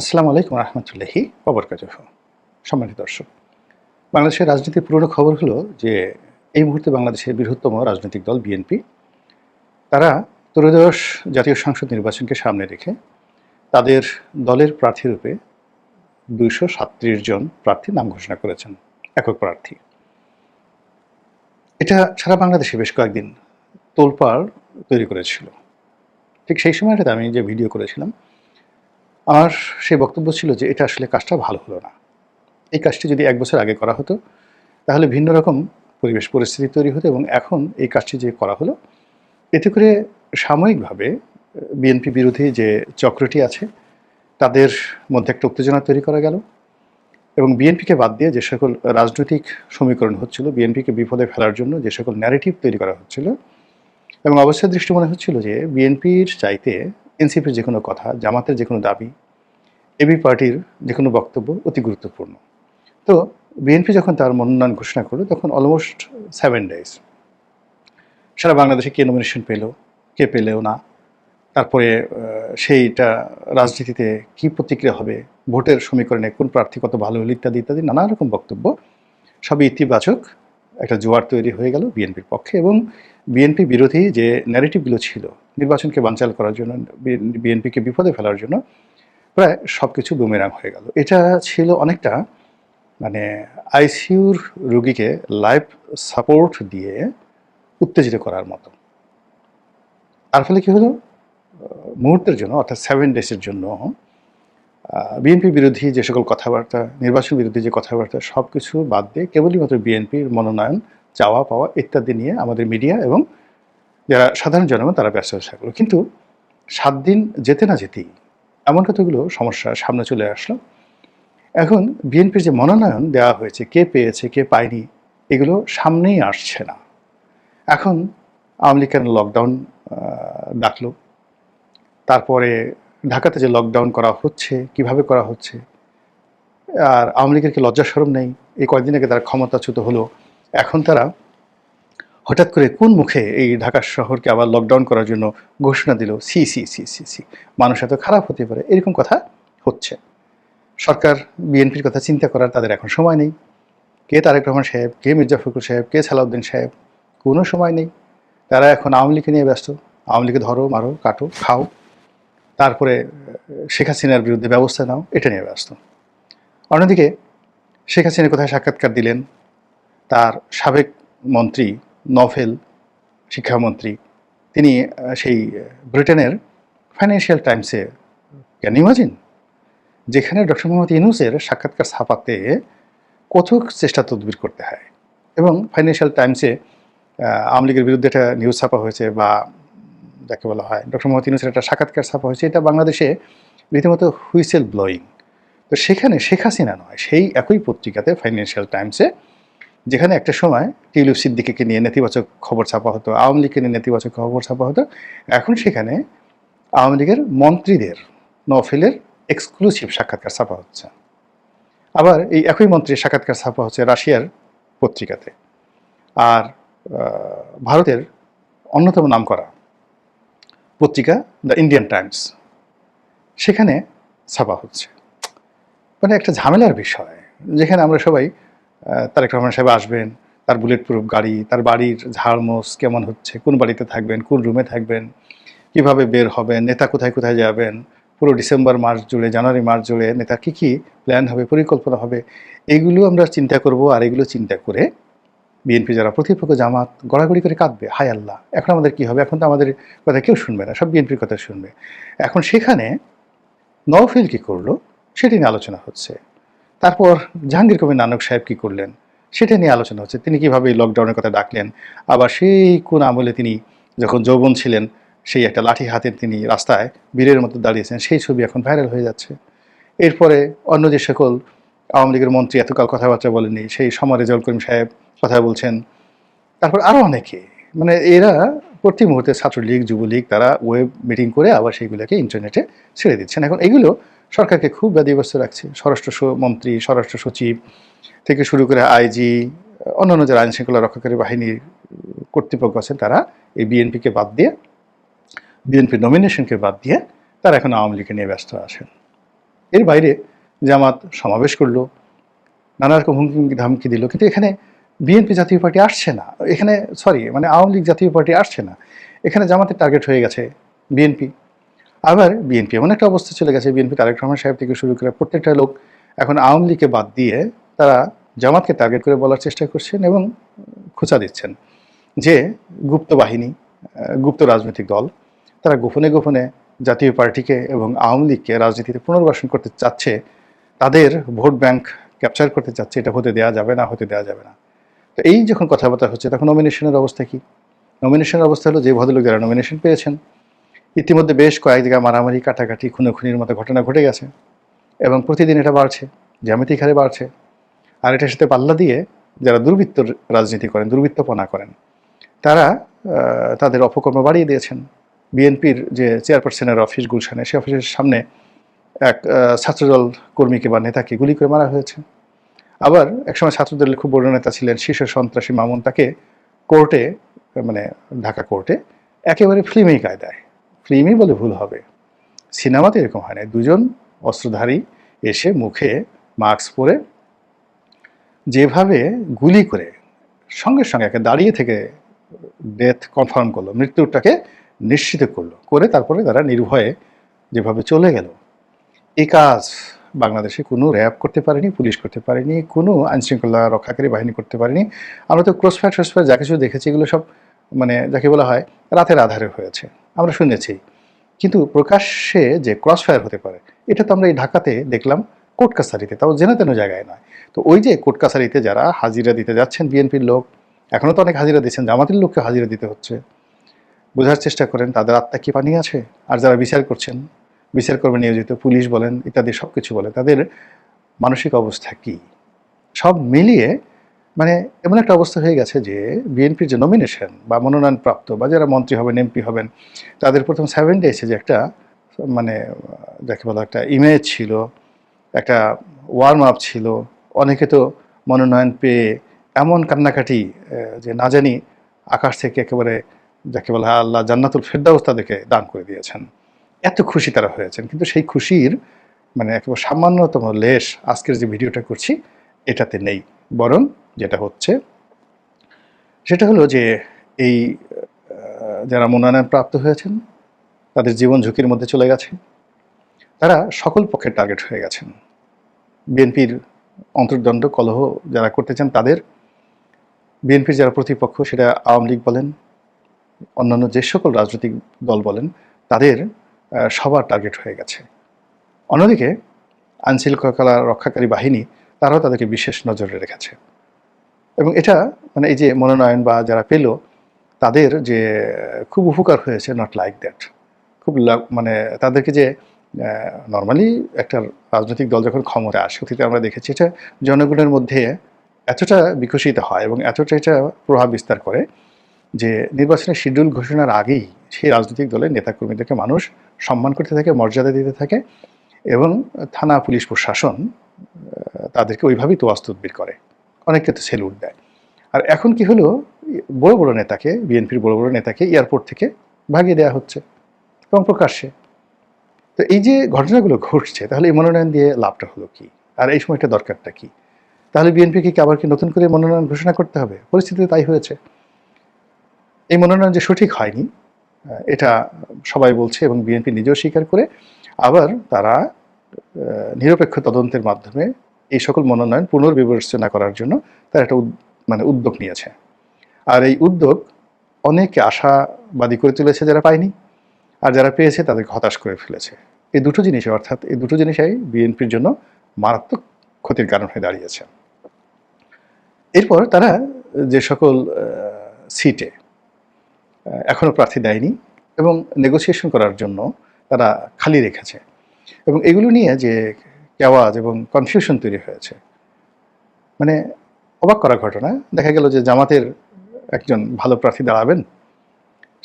আসসালামু আলাইকুম রহমতুল্লাহি অবরকাত সম্মানিত দর্শক, বাংলাদেশের রাজনীতির পুরনো খবর হলো যে এই মুহূর্তে বাংলাদেশের বৃহত্তম রাজনৈতিক দল বিএনপি, তারা ত্রয়োদশ জাতীয় সংসদ নির্বাচনকে সামনে রেখে তাদের দলের প্রার্থীরূপে দুইশো সাতত্রিশ জন প্রার্থীর নাম ঘোষণা করেছেন, একক প্রার্থী। এটা সারা বাংলাদেশে বেশ কয়েকদিন তোলপাড় তৈরি করেছিল। ঠিক সেই সময়টাতে আমি যে ভিডিও করেছিলাম আমার সেই বক্তব্য ছিল যে এটা আসলে কাজটা ভালো হলো না। এই কাজটি যদি এক বছর আগে করা হতো, তাহলে ভিন্ন রকম পরিবেশ পরিস্থিতি তৈরি হতো এবং এখন এই কাজটি যে করা হলো, এতে করে সাময়িকভাবে বিএনপি বিরোধী যে চক্রটি আছে, তাদের মধ্যে একটা উত্তেজনা তৈরি করা গেল এবং বিএনপিকে বাদ দিয়ে যে সকল রাজনৈতিক সমীকরণ হচ্ছিল, বিএনপিকে বিপদে ফেলার জন্য যে সকল ন্যারেটিভ তৈরি করা হচ্ছিল এবং অবস্থার দৃষ্টি মনে হচ্ছিল যে বিএনপির চাইতে এনসিপির যে কোনো কথা, জামাতের যে কোনো দাবি, এবি পার্টির যে কোনো বক্তব্য অতি গুরুত্বপূর্ণ। তো বিএনপি যখন তার মনোনয়ন ঘোষণা করল, তখন অলমোস্ট সেভেন ডেজ সারা বাংলাদেশে কে নমিনেশন পেল, কে পেলেও না, তারপরে সেইটা রাজনীতিতে কি প্রতিক্রিয়া হবে, ভোটের সমীকরণে কোন প্রার্থী কত ভালো হলো ইত্যাদি ইত্যাদি, নানা রকম বক্তব্য, সবই ইতিবাচক। একটা জোয়ার তৈরি হয়ে গেল বিএনপির পক্ষে এবং বিএনপি বিরোধী যে ন্যারেটিভগুলো ছিল নির্বাচনকে বানচাল করার জন্য, বিএনপিকে বিপদে ফেলার জন্য প্রায় সব কিছু বুমেরাং হয়ে গেল। এটা ছিল অনেকটা মানে আইসিইউর রুগীকে লাইফ সাপোর্ট দিয়ে উত্তেজিত করার মতো। তার ফলে কী হলো? মুহূর্তের জন্য, অর্থাৎ সেভেন ডেজের জন্য বিএনপি বিরোধী যে সকল কথাবার্তা, নির্বাচন বিরোধী যে কথাবার্তা সব কিছু বাদ দিয়ে কেবলই মাত্র বিএনপির মনোনয়ন, চাওয়া, পাওয়া ইত্যাদি নিয়ে আমাদের মিডিয়া এবং যারা সাধারণ জনগণ তারা ব্যস্ত হয়ে থাকল কিন্তু সাত দিন যেতে না যেতেই এমন কতগুলো সমস্যা সামনে চলে আসলো। এখন বিএনপির যে মনোনয়ন দেওয়া হয়েছে, কে পেয়েছে, কে পায়নি, এগুলো সামনেই আসছে না। এখন আওয়ামী লীগ লকডাউন ডাকলো। তারপরে ঢাকাতে যে লকডাউন করা হচ্ছে, কীভাবে করা হচ্ছে, আর আওয়ামী লীগের কি লজ্জা সরম নেই? এই কয়েকদিন আগে তারা ক্ষমতাচ্যুত হলো। এখন তারা হঠাৎ করে কোন মুখে এই ঢাকা শহরকে আবার লকডাউন করার জন্য ঘোষণা দিল? সি সি সি সি সি। মানুষ এত খারাপ হতে পারে, এরকম কথা হচ্ছে। সরকার, বিএনপির কথা চিন্তা করার তাদের এখন সময় নেই। কে তারেক রহমান সাহেব, কে মির্জা ফখরুল সাহেব, কে সালাউদ্দিন সাহেব, কোনো সময় নেই। তারা এখন আওয়ামী লীগকে নিয়ে ব্যস্ত। আওয়ামী লীগে ধরো, মারো, কাটো, খাও। তারপরে শেখ হাসিনার বিরুদ্ধে ব্যবস্থা নাও, এটা নিয়ে ব্যস্ত। অন্যদিকে শেখ হাসিনা কোথায় সাক্ষাৎকার দিলেন তার সাবেক মন্ত্রী, নভেল শিক্ষামন্ত্রী। তিনি সেই ব্রিটেনের ফাইন্যান্সিয়াল টাইমসে, ক্যান ইমাজিন? যেখানে ডক্টর মোহাম্মদ ইউনুসের সাক্ষাৎকার ছাপাতে কত চেষ্টা তদবির করতে হয়। এবং ফাইন্যান্সিয়াল টাইমসে আওয়ামী লীগের বিরুদ্ধে একটা নিউজ ছাপা হয়েছে বা যাকে বলা হয়। ডক্টর মোহাম্মদ ইউনুসের একটা সাক্ষাৎকার ছাপা হয়েছে। এটা বাংলাদেশে রীতিমতো হুইসেল ব্লোয়িং। তো সেখানে শেখ হাসিনা নয়, সেই একই পত্রিকাতে ফাইন্যান্সিয়াল টাইমসে যেখানে একটা সময় টিউলিপ সিদ্দিকিকে নিয়ে নেতিবাচক খবর ছাপা হতো, আওয়ামী লীগকে নিয়ে নেতিবাচক খবর ছাপা হতো। এখন সেখানে আওয়ামী লীগের মন্ত্রীদের নফেলের এক্সক্লুসিভ সাক্ষাৎকার ছাপা হচ্ছে। আবার এই একই মন্ত্রীর সাক্ষাৎকার ছাপা হচ্ছে রাশিয়ার পত্রিকাতে। আর ভারতের অন্যতম নামকরা পত্রিকা দ্য ইন্ডিয়ান টাইমস সেখানে ছাপা হচ্ছে। মানে একটা ঝামেলার বিষয়, যেখানে আমরা সবাই তারেক রহমান সাহেব আসবেন, তার বুলেট প্রুফ গাড়ি, তার বাড়ির ঝাড়মোস কেমন হচ্ছে, কোন বাড়িতে থাকবেন, কোন রুমে থাকবেন, কীভাবে বের হবেন, নেতা কোথায় কোথায় যাবেন, পুরো ডিসেম্বর মাস জুড়ে, জানুয়ারি মাস জুড়ে নেতা কী কী প্ল্যান হবে, পরিকল্পনা হবে, এগুলো আমরা চিন্তা করব আর এগুলো চিন্তা করে বিএনপি যারা প্রতিপক্ষ জামাত গড়াগড়ি করে কাঁদবে, হায় আল্লাহ। এখন আমাদের কি হবে? এখন তো আমাদের কথা কেউ শুনবে না, সব বিএনপির কথা শুনবে। এখন সেখানে নওফেল কি করল? সেটি নিয়ে আলোচনা হচ্ছে। তারপর জাহাঙ্গীর কবির নানক সাহেব কি করলেন? সেটা নিয়ে আলোচনা হচ্ছে। তিনি কীভাবে লকডাউনের কথা ডাকলেন? আবার সেই কোন আমলে তিনি যখন যৌবন ছিলেন, সেই একটা লাঠি হাতে তিনি রাস্তায় বীরের মতো দাঁড়িয়েছেন, সেই ছবি এখন ভাইরাল হয়ে যাচ্ছে। এরপরে অন্য যে সকল আওয়ামী লীগের মন্ত্রী এতকাল কথাবার্তা বলেনি সেই সমর রেজাউল করিম সাহেব কথা বলছেন। তারপর আরও অনেকে মানে এরা প্রতি মুহূর্তে ছাত্রলীগ, যুবলীগ, তারা ওয়েব মিটিং করে আবার সেইগুলোকে ইন্টারনেটে ছেড়ে দিচ্ছেন। এখন এগুলো সরকারকে খুব ব্যাধিগ্রস্ত রাখছে। স্বরাষ্ট্র মন্ত্রী, স্বরাষ্ট্র সচিব থেকে শুরু করে আইজি, অন্যান্য যারা আইন শৃঙ্খলা রক্ষাকারী বাহিনীর কর্তৃপক্ষ আছেন, তারা এই বিএনপিকে বাদ দিয়ে বিএনপি নমিনেশনকে বাদ দিয়ে তারা এখন আওয়ামী লীগকে নিয়ে ব্যস্ত আছেন। এর বাইরে জামাত সমাবেশ করল, নানা রকম হুমকি ধামকি দিল। কিন্তু এখানে বিএনপি জাতীয় পার্টি আসছে না। এখানে সরি মানে আওয়ামী লীগ জাতীয় পার্টি আসছে না। এখানে জামাতের টার্গেট হয়ে গেছে বিএনপি। আবার বিএনপি এমন একটা অবস্থা চলে গেছে। বিএনপি তারেক রহমান সাহেব থেকে শুরু করে প্রত্যেকটা লোক এখন আওয়ামী লীগকে বাদ দিয়ে তারা জামাতকে টার্গেট করে বলার চেষ্টা করছেন এবং খোঁচা দিচ্ছেন যে গুপ্ত বাহিনী গুপ্ত রাজনৈতিক দল, তারা গোপনে গোপনে জাতীয় পার্টিকে এবং আওয়ামী লীগকে রাজনীতিতে পুনর্বাসন করতে চাচ্ছে, তাদের ভোট ব্যাংক ক্যাপচার করতে চাচ্ছে, এটা হতে দেওয়া যাবে না, হতে দেওয়া যাবে না। তো এই যখন কথাবার্তা হচ্ছে, তখন নমিনেশনের অবস্থা কি? নমিনেশনের অবস্থা হলো যে ভদ্রলোক যারা নমিনেশন পেয়েছেন। ইতিমধ্যে বেশ কয়েক জায়গায় মারামারি, কাটাকাটি, খুনোখুনির মতো ঘটনা ঘটে গেছে এবং প্রতিদিন এটা বাড়ছে, জ্যামিতিক হারে বাড়ছে। আর এটার সাথে পাল্লা দিয়ে যারা দুর্বৃত্ত রাজনীতি করেন, দুর্বৃত্তপনা করেন, তারা তাদের অপকর্ম বাড়িয়ে দিয়েছেন। বিএনপির যে চেয়ারপারসনের অফিস গুলশানে, সে অফিসের সামনে এক ছাত্রদল কর্মীকে বা নেতাকে গুলি করে মারা হয়েছে। আবার একসময় ছাত্রদের খুব বড় নেতা ছিলেন শীর্ষ সন্ত্রাসী মামুন, তাকে কোর্টে মানে ঢাকা কোর্টে একেবারে ফিল্মি কায়দায় ফিল্মই বলে ভুল হবে। সিনেমাতে এরকম হয় না দুজন অস্ত্রধারী এসে মুখে মাস্ক পরে যেভাবে গুলি করে সঙ্গে সঙ্গে একে দাঁড়িয়ে থেকে ডেথ কনফার্ম করল, মৃত্যুটাকে নিশ্চিত করল, করে তারপরে তারা নির্ভয়ে যেভাবে চলে গেল। এ কাজ বাংলাদেশে কোনো র্যাব করতে পারেনি, পুলিশ করতে পারেনি, কোনো আইনশৃঙ্খলা রক্ষাকারী বাহিনী করতে পারেনি। আমরা তো ক্রসফায়ার ট্রসফায়ার যা কিছু দেখেছি এগুলো সব মানে যাকে বলা হয় রাতের আধারে হয়েছে, আমরা শুনেছি। কিন্তু প্রকাশ্যে যে ক্রসফায়ার হতে পারে, এটা তো আমরা এই ঢাকাতে দেখলাম কোর্ট কাছারিতে, তাও জেনে তেন জায়গায় নয়। তো ওই যে কোর্ট কাছারিতে যারা হাজিরা দিতে যাচ্ছেন বিএনপির লোক এখনও তো অনেক হাজিরা দিচ্ছেন, জামাতের লোককে হাজিরা দিতে হচ্ছে। বোঝার চেষ্টা করেন, তাদের আত্মা কি পানি আছে? আর যারা বিচার করছেন বিচার করবে নিয়োজিত, পুলিশ বলেন, ইত্যাদি সব কিছু বলে, তাদের মানসিক অবস্থা কি? সব মিলিয়ে মানে এমন একটা অবস্থা হয়ে গেছে যে বিএনপির যে নমিনেশন বা মনোনয়নপ্রাপ্ত বা যারা মন্ত্রী হবেন এমপি হবেন, তাদের প্রথম সেভেন ডেসে যে একটা মানে যাকে বলা একটা ইমেজ ছিল, একটা ওয়ার্ম আপ ছিল, অনেকে তো মনোনয়ন পেয়ে এমন কান্নাকাটি যে না জানি আকাশ থেকে একেবারে যাকে বলা আল্লাহ জান্নাতুল ফেরদাউস তাদেরকে দান করে দিয়েছেন। এত খুশি তারা হয়েছেন। কিন্তু সেই খুশির মানে একেবারে সামান্যতম লেশ আজকের যে ভিডিওটা করছি, এটাতে নেই। বরং যেটা হচ্ছে, সেটা হলো যে এই যারা মনোনয়ন প্রাপ্ত হয়েছেন, তাদের জীবন ঝুঁকির মধ্যে চলে গেছে। তারা সকল পক্ষের টার্গেট হয়ে গেছেন। বিএনপির অন্তর্দণ্ড কলহ যারা করতে চান, তাদের বিএনপির যারা প্রতিপক্ষ, সেটা আওয়ামী লীগ বলেন, অন্যান্য যে সকল রাজনৈতিক দল বলেন, তাদের সবার টার্গেট হয়ে গেছে। অন্যদিকে আইনশৃঙ্খলা রক্ষাকারী বাহিনী, তারাও তাদেরকে বিশেষ নজরে রেখেছে। এবং এটা মানে এই যে মনোনয়ন বা যারা পেল, তাদের যে, খুব উপকার হয়েছে নট লাইক দ্যাট খুব মানে তাদেরকে যে নর্মালি একটা রাজনৈতিক দল যখন ক্ষমতা আসে, অতীতে আমরা দেখেছি এটা জনগণের মধ্যে এতটা বিকশিত হয় এবং এতটা এটা প্রভাব বিস্তার করে যে নির্বাচনের শিডিউল ঘোষণার আগেই সেই রাজনৈতিক দলের নেতাকর্মীদেরকে মানুষ সম্মান করতে থাকে, মর্যাদা দিতে থাকে এবং থানা, পুলিশ প্রশাসন তাদেরকে ওইভাবেই তোয়াজ তদবির করে। অনেককে তো সেলুট দেয়। আর এখন কি হলো? বড় বড় নেতাকে, বিএনপির বড় বড় নেতাকে এয়ারপোর্ট থেকে ভাগিয়ে দেওয়া হচ্ছে এবং প্রকাশ্যে। তো এই যে ঘটনাগুলো ঘটছে, তাহলে এই মনোনয়ন দিয়ে লাভটা হলো কি? আর এই সময়টা দরকারটা কি? তাহলে বিএনপিকে কি আবার কি নতুন করে মনোনয়ন ঘোষণা করতে হবে? পরিস্থিতি তাই হয়েছে। এই মনোনয়ন যে সঠিক হয়নি এটা সবাই বলছে এবং বিএনপি নিজেও স্বীকার করে। আবার তারা নিরপেক্ষ তদন্তের মাধ্যমে এই সকল মনোনয়ন পুনর্বিবেচনা করার জন্য তারা একটা মানে উদ্যোগ নিয়েছে। আর এই উদ্যোগ অনেকে আশাবাদী করে তুলেছে যারা পায়নি, আর যারা পেয়েছে তাদেরকে হতাশ করে ফেলেছে। এই দুটো জিনিস অর্থাৎ এই দুটো জিনিসই বিএনপির জন্য মারাত্মক ক্ষতির কারণ হয়ে দাঁড়িয়েছে। এরপর তারা যে সকল সিটে আহ, এখনও প্রার্থী দেয়নি এবং নেগোসিয়েশন করার জন্য তারা খালি রেখেছে। এবং এগুলো নিয়ে যে কেওয়াজ এবং কনফিউশন তৈরি হয়েছে মানে অবাক করা ঘটনা। দেখা গেল যে জামাতের একজন ভালো প্রার্থী দাঁড়াবেন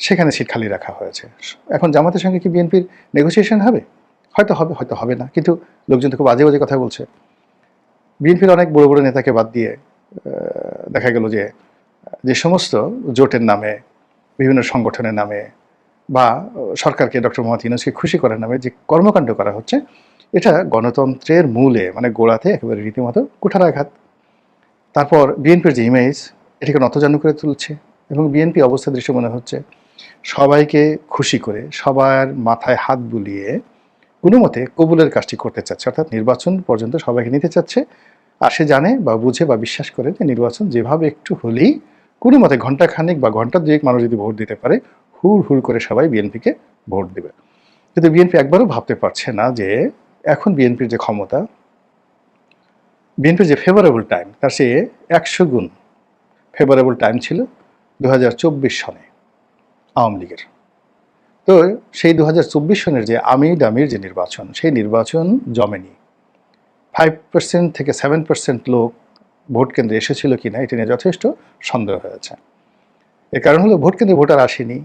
সেখানে সিট খালি রাখা হয়েছে। এখন জামাতের সঙ্গে কি বিএনপির নেগোসিয়েশন হবে? হয়তো হবে হয়তো হবে না কিন্তু লোকজন তো খুব বাজে বাজে কথা বলছে। বিএনপির অনেক বড় বড় নেতাকে বাদ দিয়ে দেখা গেল যে যে সমস্ত জোটের নামে বিভিন্ন সংগঠনের নামে বা সরকারকে ডক্টর মোহাম্মদ ইউনুসকে খুশি করার নামে যে কর্মকাণ্ড করা হচ্ছে, এটা গণতন্ত্রের মূলে মানে গোড়াতে একেবারে রীতিমতো কুঠারাঘাত। তারপর বিএনপির যে ইমেজ এটাকে নতজানু করে তুলছে এবং বিএনপি অবস্থা দৃশ্য মনে হচ্ছে সবাইকে খুশি করে, সবার মাথায় হাত বুলিয়ে কোনো মতে কবুলের কাজটি করতে চাচ্ছে। অর্থাৎ নির্বাচন পর্যন্ত সবাইকে নিতে চাচ্ছে। আর সে জানে বা বুঝে বা বিশ্বাস করে যে নির্বাচন যেভাবে একটু হলেই কোনো মতে ঘণ্টা খানেক বা ঘণ্টা দুয়েক মানুষ যদি ভোট দিতে পারে, হুড় হুড় করে সবাই বিএনপিকে ভোট দেবে। কিন্তু বিএনপি একবারও ভাবতে পারছে না যে এখন বিএনপির যে ক্ষমতা, বিএনপির যে ফেভারেবল টাইম তার সে একশো গুণ ফেভারেবল টাইম ছিল দু হাজার চব্বিশ সনে আওয়ামী লীগের। তো সেই দু হাজার চব্বিশ সনের যে আমি ডামির যে নির্বাচন, সেই নির্বাচন জমেনি। ফাইভ পার্সেন্ট থেকে সেভেন পার্সেন্ট লোক ভোট কেন্দ্রে এসেছিল কি না, এটা নিয়ে যথেষ্ট সন্দেহ হয়েছে। এর কারণ হলো ভোট কেন্দ্রে ভোটার আসেনি,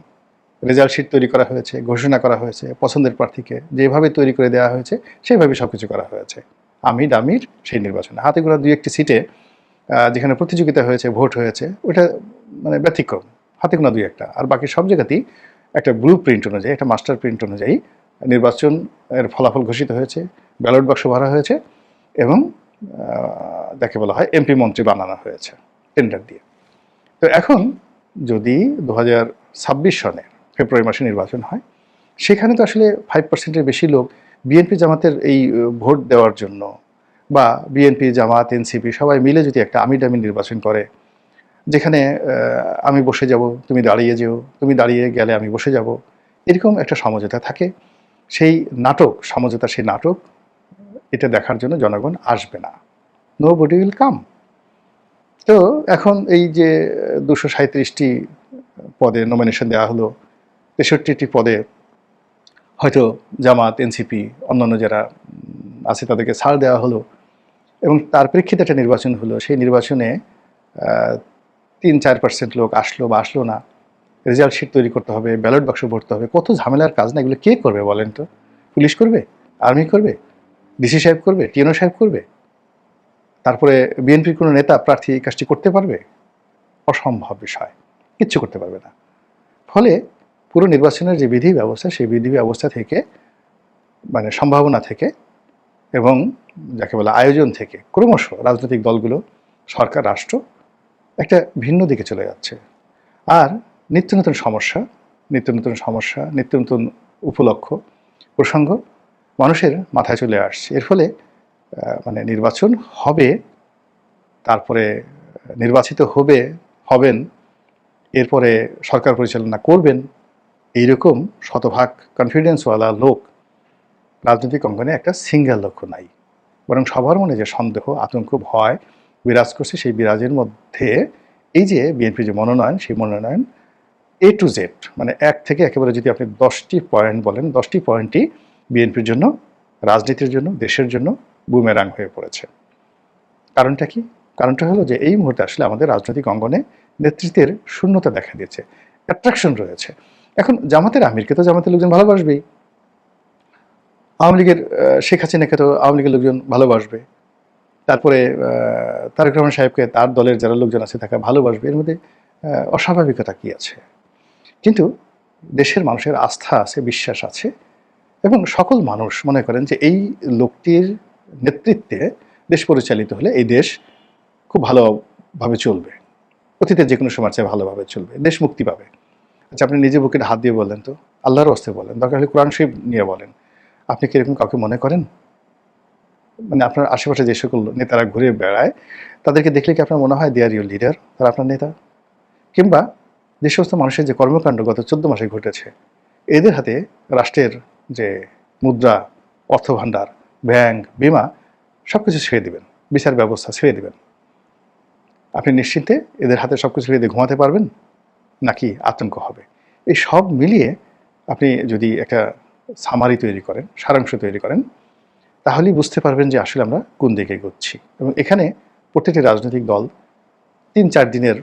রেজাল্ট শিট তৈরি করা হয়েছে, ঘোষণা করা হয়েছে, পছন্দের প্রার্থীকে যেভাবে তৈরি করে দেওয়া হয়েছে সেইভাবে সব কিছু করা হয়েছে। আমি ডামির সেই নির্বাচনে। হাতে গোড়া দুই একটি সিটে যেখানে প্রতিযোগিতা হয়েছে, ভোট হয়েছে, ওটা মানে ব্যতিক্রম। হাতে গোনা দুই একটা। আর বাকি সব জায়গাতেই একটা ব্লু প্রিন্ট অনুযায়ী, একটা মাস্টার প্রিন্ট অনুযায়ী নির্বাচন এর ফলাফল ঘোষিত হয়েছে ব্যালট বাক্স ভরা হয়েছে এবং যাকে বলা হয় এমপি মন্ত্রী বানানো হয়েছে টেন্ডার দিয়ে। তো এখন যদি দু হাজার ছাব্বিশ সনে ফেব্রুয়ারি মাসে নির্বাচন হয়, সেখানে তো আসলে ফাইভ পার্সেন্টের বেশি লোক বিএনপি জামাতের এই ভোট দেওয়ার জন্য বা বিএনপি, জামাত, এনসিপি সবাই মিলে যদি একটা আমি ডামি নির্বাচন করে, যেখানে আমি বসে যাব, তুমি দাঁড়িয়ে যেও, তুমি দাঁড়িয়ে গেলে আমি বসে যাব, এরকম একটা সমঝোতা থাকে। সেই নাটক, সমঝোতা সেই নাটক এটা দেখার জন্য জনগণ আসবে না। নো বডি উইল কাম তো এখন এই যে দুশো সাঁত্রিশটি পদে নমিনেশন দেওয়া হলো, তেষট্টিটি পদে হয়তো জামাত এনসিপি অন্যান্য যারা আছে তাদেরকে ছাড় দেওয়া হলো এবং তার প্রেক্ষিতে একটা নির্বাচন হলো। সেই নির্বাচনে তিন চার পার্সেন্ট লোক আসলো বা আসলো না। রেজাল্ট শিট তৈরি করতে হবে, ব্যালট বাক্স ভরতে হবে। কত ঝামেলার কাজ না, এগুলো কে করবে বলেন তো? পুলিশ করবে? আর্মি করবে? ডিসি সাহেব করবে, টিএনও সাহেব করবে, তারপরে বিএনপির কোনো নেতা প্রার্থী এই কাজটি করতে পারবে? অসম্ভব বিষয়, কিচ্ছু করতে পারবে না। ফলে পুরো নির্বাচনের যে বিধি ব্যবস্থা, সেই বিধি ব্যবস্থা থেকে মানে সম্ভাবনা থেকে এবং যাকে বলে আয়োজন থেকে, ক্রমশ রাজনৈতিক দলগুলো, সরকার, রাষ্ট্র একটা ভিন্ন দিকে চলে যাচ্ছে। আর নিত্য নতুন সমস্যা, নিত্য নতুন সমস্যা, নিত্য নতুন উপলক্ষ, প্রসঙ্গ মানুষের মাথায় চলে আসছে। এর ফলে মানে নির্বাচন হবে, তারপরে নির্বাচিত হবে, হবেন, এরপরে সরকার পরিচালনা করবেন, এইরকম শতভাগ কনফিডেন্সওয়ালা লোক রাজনৈতিক অঙ্গনে একটা সিঙ্গেল লক্ষ্য নাই। বরং সবার মনে যে সন্দেহ, আতঙ্ক, ভয় বিরাজ করছে, সেই বিরাজের মধ্যে এই যে বিএনপি যে মনোনয়ন, সেই মনোনয়ন এ টু জেড মানে এক থেকে একেবারে যদি আপনি দশটি পয়েন্ট বলেন, দশটি পয়েন্টই বিএনপির জন্য, রাজনীতির জন্য, দেশের জন্য বুমেরাং হয়ে পড়েছে। কারণটা কি? কারণটা হলো যে এই মুহূর্তে আসলে আমাদের রাজনৈতিক অঙ্গনে নেতৃত্বের শূন্যতা দেখা দিয়েছে। অ্যাট্রাকশন রয়েছে। এখন জামাতের আমিরকে তো জামাতের লোকজন ভালোবাসবেই। আওয়ামী লীগের শেখ হাসিনাকে তো আওয়ামী লীগের লোকজন ভালোবাসবে। তারপরে তারেক রহমান সাহেবকে তার দলের যারা লোকজন আছে তাকে ভালোবাসবে। এর মধ্যে অস্বাভাবিকতা কি আছে? কিন্তু দেশের মানুষের আস্থা আছে, বিশ্বাস আছে। এবং সকল মানুষ মনে করেন যে এই লোকটির নেতৃত্বে দেশ পরিচালিত হলে এই দেশ খুব ভালোভাবে চলবে। অতীতে যে কোনো সময় চেয়ে ভালোভাবে চলবে। দেশ মুক্তি পাবে। আচ্ছা আপনি নিজে বুকের হাত দিয়ে বলেন তো। আল্লাহর হস্তে বলেন। দরকার হলে কোরআন শরীফ নিয়ে বলেন। আপনি কি এরকম কাউকে মনে করেন? মানে আপনার আশেপাশে যে সকল নেতারা ঘুরে বেড়ায়, তাদেরকে দেখলে কি আপনার মনে হয় দেয়ার ইউর লিডার তারা আপনার নেতা? কিংবা যে সমস্ত মানুষের যে কর্মকাণ্ড গত চোদ্দ মাসে ঘটেছে, এদের হাতে রাষ্ট্রের যে মুদ্রা অর্থ ভাণ্ডার ব্যাংক, বিমা সব কিছু ছেড়ে দেবেন। বিচার ব্যবস্থা ছেড়ে দেবেন। আপনি নিশ্চিন্তে এদের হাতে সব কিছু ছেড়ে দিয়ে ঘুমাতে পারবেন? নাকি আতঙ্ক হবে? এই সব মিলিয়ে আপনি যদি একটা সামারি তৈরি করেন, সারাংশ তৈরি করেন, তাহলেই বুঝতে পারবেন যে আসলে আমরা কোন দিকে এগোচ্ছি। এবং এখানে প্রত্যেকটি রাজনৈতিক দল তিন চার দিনের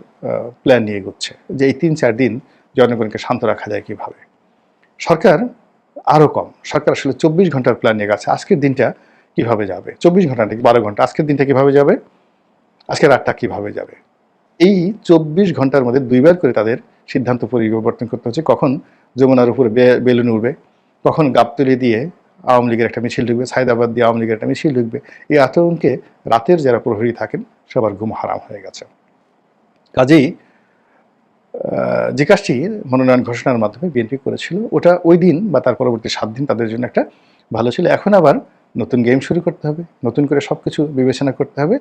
প্ল্যান নিয়ে এগোচ্ছে। যে এই তিন চার দিন জনগণকে শান্ত রাখা যায় কীভাবে? সরকার আরও কম। সরকার আসলে চব্বিশ ঘণ্টার প্ল্যান নিয়ে গেছে। আজকের দিনটা কীভাবে যাবে? চব্বিশ ঘণ্টা নাকি বারো ঘণ্টা? আজকের দিনটা কীভাবে যাবে? আজকের রাতটা কীভাবে যাবে? এই চব্বিশ ঘণ্টার মধ্যে দুইবার করে তাদের সিদ্ধান্ত পরিবর্তন করতে হচ্ছে। কখন যমুনার উপরে বেলুন উঠবে কখন গাবতলি দিয়ে আওয়ামী লীগের একটা মিছিল ঢুকবে? সাইদাবাদ দিয়ে আওয়ামী লীগের একটা মিছিল ঢুকবে? এই আতঙ্কে রাতের যারা প্রহরী থাকেন, সবার ঘুম হারাম হয়ে গেছে। কাজেই যে মনোনয়ন ঘোষণার মাধ্যমে বিএনপি করেছিল, ওটা ওই দিন বা তার পরবর্তী সাত দিন তাদের জন্য একটা ভালো ছিল। এখন আবার নতুন গেম শুরু করতে হবে, নতুন করে সব কিছু বিবেচনা করতে হবে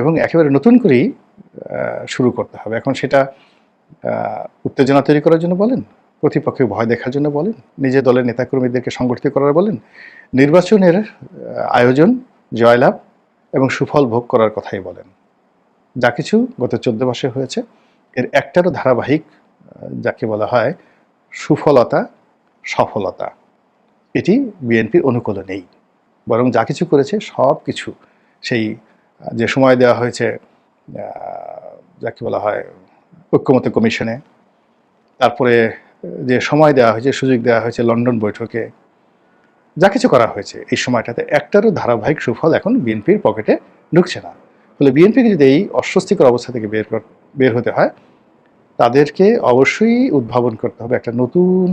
এবং একেবারে নতুন করেই শুরু করতে হবে। এখন সেটা উত্তেজনা তৈরি করার জন্য বলেন প্রতিপক্ষে ভয় দেখার জন্য বলেন, নিজের দলের নেতাকর্মীদেরকে সংগঠিত করার বলেন, নির্বাচনের আয়োজন, জয়লাভ এবং সুফল ভোগ করার কথাই বলেন। যা কিছু গত চোদ্দ মাসে হয়েছে। এর একটারও ধারাবাহিক যাকে বলা হয় সুফলতা, সফলতা। এটি বিএনপির অনুকূলে নেই। বরং যা কিছু করেছে, সব কিছু সেই যে সময় দেওয়া হয়েছে যাকে বলা হয় ঐক্যমত কমিশনে, তারপরে যে সময় দেওয়া হয়েছে, সুযোগ দেওয়া হয়েছে লন্ডন বৈঠকে, যা কিছু করা হয়েছে, এই সময়টাতে একটারও ধারাবাহিক সুফল এখন বিএনপির পকেটে ঢুকছে না। ফলে বিএনপিকে যদি এই অস্বস্তিকর অবস্থা থেকে বের বের হতে হয় তাদেরকে অবশ্যই উদ্ভাবন করতে হবে একটা নতুন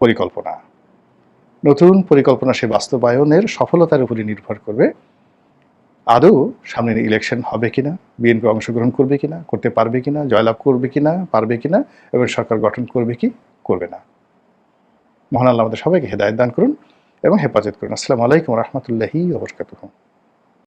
পরিকল্পনা। নতুন পরিকল্পনা সে বাস্তবায়নের সফলতার উপরই নির্ভর করবে। আদৌ সামনের ইলেকশন হবে কিনা বিএনপি অংশগ্রহণ করবে কিনা, করতে পারবে কিনা, জয়লাভ করবে কিনা, পারবে কিনা এবং সরকার গঠন করবে কি, করবে না। মহান আল্লাহ আমাদের সবাইকে হেদায়ত দান করুন এবং হেফাজত করুন। আসসালামু আলাইকুম রহমতুল্লাহি ওবরকাতুহ